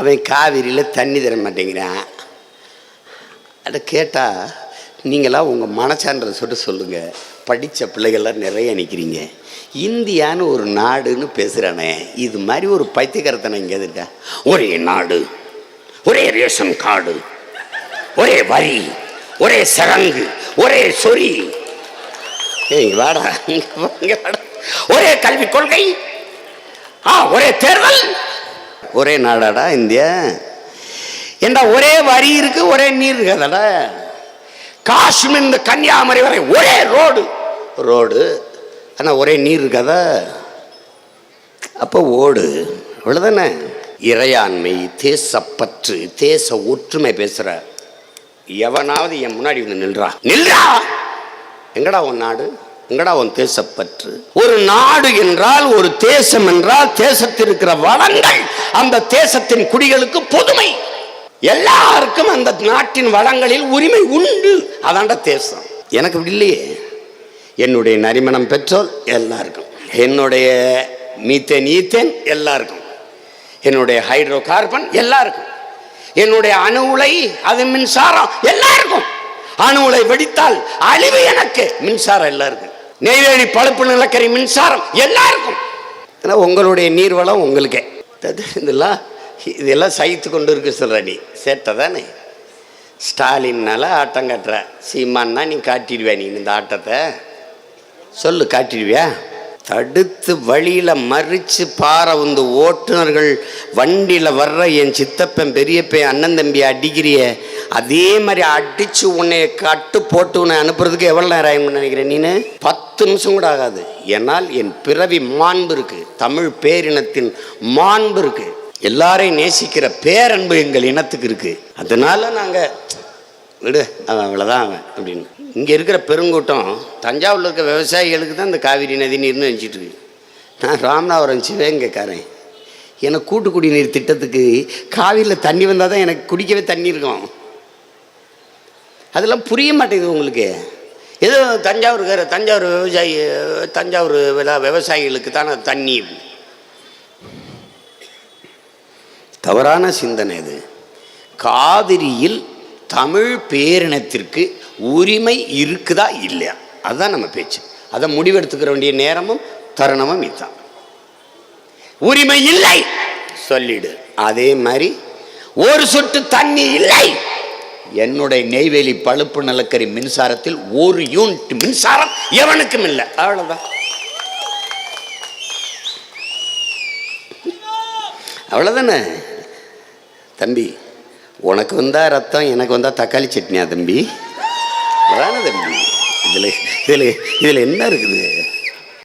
அவன் காவிரியில் தண்ணி தர மாட்டேங்கிறான். அதை கேட்டால் நீங்களாம் உங்கள் மனசான்றதை சொல்லிட்டு சொல்லுங்கள் படித்த பிள்ளைகள்லாம் நிறைய நிற்கிறீங்க இந்தியான்னு ஒரு நாடுன்னு பேசுகிறானே இது மாதிரி ஒரு பைத்தியக்காரத்தனை இங்கே இருக்கா ஒரே நாடு ஒரே ரேஷன் கார்டு ஒரே வரி ஒரே சரங்கு ஒரே சொறி. ஏய், வாடா வாடா. ஒரே கல்விக் கொள்கை ஆ ஒரே தேர்தல். ஒரே நாடாடா இந்தியா. ஏண்டா ஒரே வரி இருக்கு ஒரே நீர் இருக்காதடா காஷ்மீர் இந்த கன்னியாகுமரி வரை ஒரே ரோடு. ரோடு. ஆனால் ஒரே நீர் இருக்காதா அப்போ ஓடு. அவ்வளோதானே இறையாண்மை தேசப்பற்று தேச ஒற்றுமை பேசுகிற எவனாவது என் முன்னாடி வந்து நில்றா. நில்றா! எங்கடா உன் நாடு? எங்கடா உன் தேசப்பற்று? ஒரு நாடு என்றால் ஒரு தேசம் என்றால் தேசத்தில் இருக்கிற வளங்கள் அந்த தேசத்தின் குடிகளுக்கு பொதுமை. எல்லாருக்கும் அந்த நாட்டின் வளங்களில் உரிமை உண்டு. அதாண்ட தேசம். எனக்கு இல்லையே. என்னுடைய நரிமணம் பெற்றோர் எல்லாருக்கும். என்னுடைய மீத்தேன் ஈத்தேன் எல்லாருக்கும். என்னுடைய ஹைட்ரோ கார்பன் எல்லாருக்கும். என்னுடைய அணு உலை அது மின்சாரம் எல்லாருக்கும். அணு உலை வெடித்தால் அழிவு எனக்கு. மின்சாரம் எல்லாருக்கும். நெய்வேலி பழுப்பு நிலக்கரி மின்சாரம் எல்லாருக்கும். ஏன்னா உங்களுடைய நீர்வளம் உங்களுக்கே. இதெல்லாம் இதெல்லாம் சகித்து கொண்டு இருக்க சொல்ற நீ. சேட்டை தானே. ஸ்டாலின்னால ஆட்டம் கட்டுற. சீமான்னா நீ காட்டிடுவியா நீ இந்த ஆட்டத்தை? சொல்லு காட்டிடுவியா? தடுத்து வழியில் மறித்து பாறை வந்து ஓட்டுநர்கள் வண்டியில் வர்ற என் சித்தப்பன் பெரியப்பன் அண்ணன் தம்பி அடிக்கிறிய அதே மாதிரி அடித்து உன்னை கட்டு போட்டு உன்னை அனுப்புறதுக்கு எவ்வளோ நேரம் ஆகும் நினைக்கிறேன் நீனு? பத்து நிமிஷம் கூட ஆகாது. ஏன்னால் என் பிறவி மாண்பு இருக்கு. தமிழ் பேரினத்தின் மாண்பு இருக்குது எல்லாரையும் நேசிக்கிற பேரன்பு எங்கள் இனத்துக்கு இருக்குது அதனால நாங்கள் விடு அவன் அவ்வளோதான் அவன் அப்படின்னு. இங்கே இருக்கிற பெருங்கூட்டம் தஞ்சாவூரில் இருக்கிற விவசாயிகளுக்கு தான் இந்த காவிரி நதி நீர்னு நினச்சிட்டு இருக்கு. நான் ராமநாதபுரம் சிவகங்கைக்காரன். எனக்கு கூட்டு குடிநீர் திட்டத்துக்கு காவிரியில் தண்ணி வந்தால் தான் எனக்கு குடிக்கவே தண்ணி இருக்கும். அதெல்லாம் புரிய மாட்டேங்குது உங்களுக்கு. ஏதோ தஞ்சாவூர் தஞ்சாவூர் விவசாயி தஞ்சாவூர் விவ- விவசாயிகளுக்கு தானே தண்ணி. தவறான சிந்தனை இது. காவிரியில் தமிழ் பேரினத்திற்கு உரிமை இருக்குதா இல்லையா? அதுதான் நம்ம பேச்சு. அதை முடிவெடுத்துக்கிற வேண்டிய நேரமும் தருணமும் இதுதான். உரிமை இல்லை! சொல்லிடு. அதே மாதிரி ஒரு சொட்டு தண்ணி இல்லை! என்னுடைய நெய்வேலி பழுப்பு நிலக்கரி மின்சாரத்தில் ஒரு யூனிட் மின்சாரம் எவனுக்கும் இல்லை. அவ்வளோதான் அவ்வளோதானே தம்பி உனக்கு வந்தால் ரத்தம் எனக்கு வந்தால் தக்காளி சட்னியா தம்பி? அதான தம்பி. இதில் இதில் இதில் என்ன இருக்குது?